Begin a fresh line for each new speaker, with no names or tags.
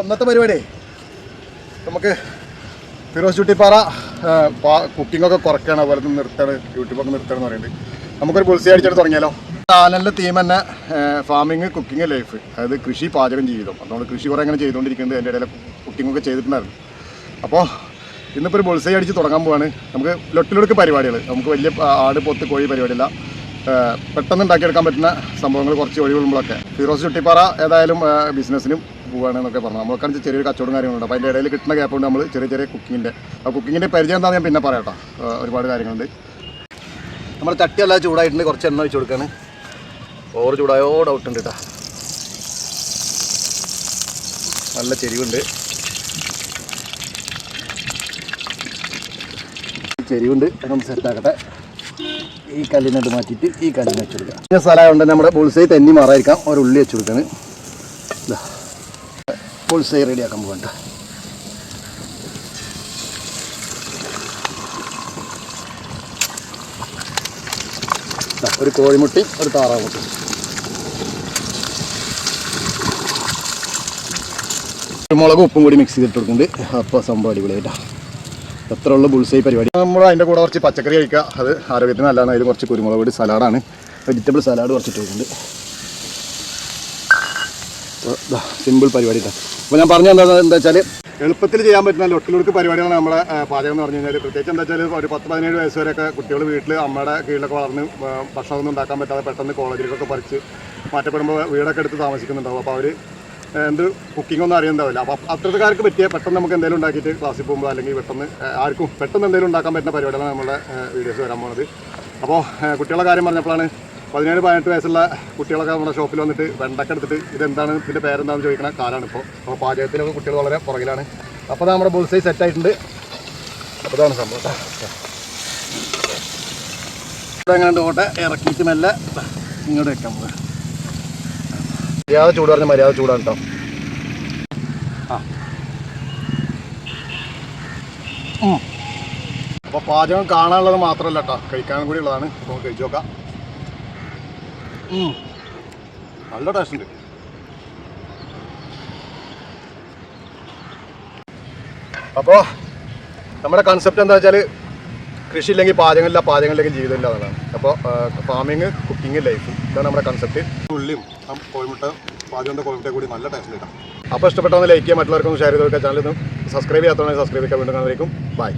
ഇന്നത്തെ പരിപാടി. നമുക്ക് ഫിറോസ് ചുട്ടിപ്പാറ കുക്കിങ്ങൊക്കെ കുറയ്ക്കണം അതുപോലെ നിർത്തണം യൂട്യൂബൊക്കെ നിർത്തണം എന്ന് പറയുന്നത്. നമുക്കൊരു പുൽസി അടിച്ചിട്ട് തുടങ്ങിയാലോ? ചാനലിന്റെ തീം തന്നെ ഫാമിങ് കുക്കിംഗ് ലൈഫ് അതായത് കൃഷി പാചകം ജീവിതം. അതുകൊണ്ട് കൃഷി കുറേ അങ്ങനെ ചെയ്തുകൊണ്ടിരിക്കുന്നത് എന്റെ ഇടയിൽ കുക്കിങ്ങൊക്കെ ചെയ്തിട്ടുണ്ടായിരുന്നു. അപ്പോൾ ഇന്നിപ്പോൾ ഒരു ബുൾസൈ അടിച്ച് തുടങ്ങാൻ പോവാണ്. നമുക്ക് ലൊട്ടിലൊടുക്ക് പരിപാടികൾ നമുക്ക് വലിയ ആട് പൊത്ത് കോഴി പരിപാടിയില്ല. പെട്ടെന്ന് ഉണ്ടാക്കിയെടുക്കാൻ പറ്റുന്ന സംഭവങ്ങൾ കുറച്ച് ഒഴിവുമ്പോഴൊക്കെ ഫിറോസ് ചുട്ടിപ്പാറ ഏതായാലും ബിസിനസ്സിനും പോവുകയാണെന്നൊക്കെ പറഞ്ഞു. നമ്മൾക്കാണെങ്കിൽ ചെറിയൊരു കച്ചവടം കാര്യങ്ങളുണ്ട്. അപ്പോൾ അതിന്റെ ഇടയിൽ കിട്ടുന്ന ഗ്യാപ്പ് കൊണ്ട് നമ്മൾ ചെറിയ ചെറിയ കുക്കിങ്ങിന്റെ ആ കുക്കിങ്ങിന്റെ പരിചയം എന്താണെന്ന് ഞാൻ പിന്നെ പറയാം ഒരുപാട് കാര്യങ്ങളുണ്ട്. നമ്മൾ ചട്ടി ചട്ടിയെല്ലാം ചൂടായിട്ടുണ്ട്. കുറച്ച് എണ്ണ ഒഴിച്ച് കൊടുക്കുകയാണ് ഓവർ ചൂടായോ? ഡൗട്ട് ഉണ്ട് കേട്ടോ നല്ല ചെരിവുണ്ട്. ചെരിവുണ്ട്. അതൊന്ന് സെറ്റാക്കട്ടെ ഈ കല്ലിനോട് മാറ്റിയിട്ട് ഈ കല്ലിന് വെച്ച് കൊടുക്കാം സ്ഥലം സ്ഥലമായതുകൊണ്ട് നമ്മുടെ ബുൾസൈ തെന്നി മാറായിരിക്കാം ഒരു ഉള്ളി വെച്ച് കൊടുക്കാണ് ബുൾസൈ റെഡിയാക്കാൻ പോകണ്ട ഒരു കോഴിമുട്ടി ഒരു താറാമുട്ടി മുളകും ഉപ്പും കൂടി മിക്സ് ചെയ്തിട്ട് കൊടുക്കുന്നുണ്ട്. അപ്പോൾ സംഭവം അടിപൊളിയായിട്ടാ. എത്ര ഉള്ള ബുൾസൈ പരിപാടി. നമ്മൾ അതിന്റെ കൂടെ കുറച്ച് പച്ചക്കറി കഴിക്കുക. അത് ആരോഗ്യത്തിന് നല്ലതാണ്. അതിൽ കുറച്ച് കുരുമുളക് പൊടി സലാഡാണ്. വെജിറ്റബിൾ സലാഡ് കുറച്ചിട്ട് വെക്കുന്നുണ്ട് സിമ്പിൾ പരിപാടി അപ്പോൾ ഞാൻ പറഞ്ഞ എന്താ എന്താ വെച്ചാൽ എളുപ്പത്തിൽ ചെയ്യാൻ പറ്റുന്ന ലൊട്ടിലൊടുക്ക് പരിപാടികളാണ് നമ്മുടെ പാചകം എന്ന് പറഞ്ഞു കഴിഞ്ഞാൽ പ്രത്യേകിച്ച് എന്താ വെച്ചാൽ ഒരു പത്ത് പതിനേഴ് വയസ്സ് വരെയൊക്കെ കുട്ടികൾ വീട്ടിൽ അമ്മയുടെ കീഴിലൊക്കെ വളർന്ന് ഭക്ഷണമൊന്നും ഉണ്ടാക്കാൻ പറ്റാതെ പെട്ടെന്ന് കോളേജിലൊക്കെ പറിച്ച് മാറ്റപ്പെടുമ്പോൾ വീടൊക്കെ എടുത്ത് താമസിക്കുന്നുണ്ടാവും. അപ്പോൾ അവർ എന്ത് കുക്കിംഗ് ഒന്നും അറിയുന്നുണ്ടാവില്ല അപ്പോൾ അത്തരക്കാർക്ക് പറ്റിയ പെട്ടെന്ന് നമുക്ക് എന്തെങ്കിലും ഉണ്ടാക്കിയിട്ട് ക്ലാസ്സിൽ പോകുമ്പോൾ അല്ലെങ്കിൽ പെട്ടെന്ന് ആർക്കും പെട്ടെന്ന് എന്തെങ്കിലും ഉണ്ടാക്കാൻ പറ്റുന്ന പരിപാടിയാണ് നമ്മുടെ വീഡിയോസ് വരാൻ പോകുന്നത് അപ്പോൾ കുട്ടികളുടെ കാര്യം പറഞ്ഞപ്പോഴാണ് പതിനേഴ് പതിനെട്ട് വയസ്സുള്ള കുട്ടികളൊക്കെ നമ്മുടെ ഷോപ്പിൽ വന്നിട്ട് വെണ്ടക്ക എടുത്തിട്ട് ഇതെന്താണ് ഇതിന്റെ പേരെന്താണെന്ന് ചോദിക്കുന്ന കാലമാണ് ഇപ്പോൾ അപ്പോൾ പാചകത്തിലൊക്കെ കുട്ടികൾ വളരെ പുറകിലാണ്. അപ്പോൾ നമ്മുടെ ബുൾസൈ സെറ്റ് ആയിട്ടുണ്ട്. അപ്പോൾ ഇതാണ് സംഭവം. ഇവിടെ എങ്ങനെ കോട്ടെ ഇറക്കിയിട്ട് മെല്ലെ ഇങ്ങോട്ട് വെക്കാൻ പോകുക മര്യാദ ചൂട് പറഞ്ഞ മര്യാദ ചൂടാണ് കേട്ടോ അപ്പൊ അപ്പോൾ പാചകം കാണാനുള്ളത് മാത്രമല്ല കേട്ടോ കഴിക്കാനും കൂടി ഉള്ളതാണ്. അപ്പോൾ കഴിച്ചു നോക്കാം. നല്ല ടേസ്റ്റ് ഉണ്ട്. അപ്പോൾ നമ്മുടെ കൺസെപ്റ്റ് എന്താ വെച്ചാൽ കൃഷി ഇല്ലെങ്കിൽ പാചകമില്ല പാചകമില്ലെങ്കിൽ ജീവിതമില്ല എന്നുള്ളതാണ്. അപ്പോൾ ഫാമിങ് കുക്കിംഗ് ലൈഫ് ഇതാണ് നമ്മുടെ കൺസെപ്റ്റ് ഉള്ളിയും ആ കോഴിമുട്ട പാചകത്തെ കോഴിമുട്ട കൂടി നല്ല ടേസ്റ്റ് കിട്ടാം അപ്പോൾ ഇഷ്ടപ്പെട്ടൊന്ന് ലൈക്ക് ചെയ്യുക മറ്റുള്ളവർക്കൊന്ന് ഷെയർ ചെയ്ത് കൊടുക്കുക. ചാനൽ സബ്സ്ക്രൈബ് ചെയ്യാത്തവണെങ്കിൽ സബ്സ്ക്രൈബ് ചെയ്യാൻ വീണ്ടും കാണുന്നതായിരിക്കും. ബൈ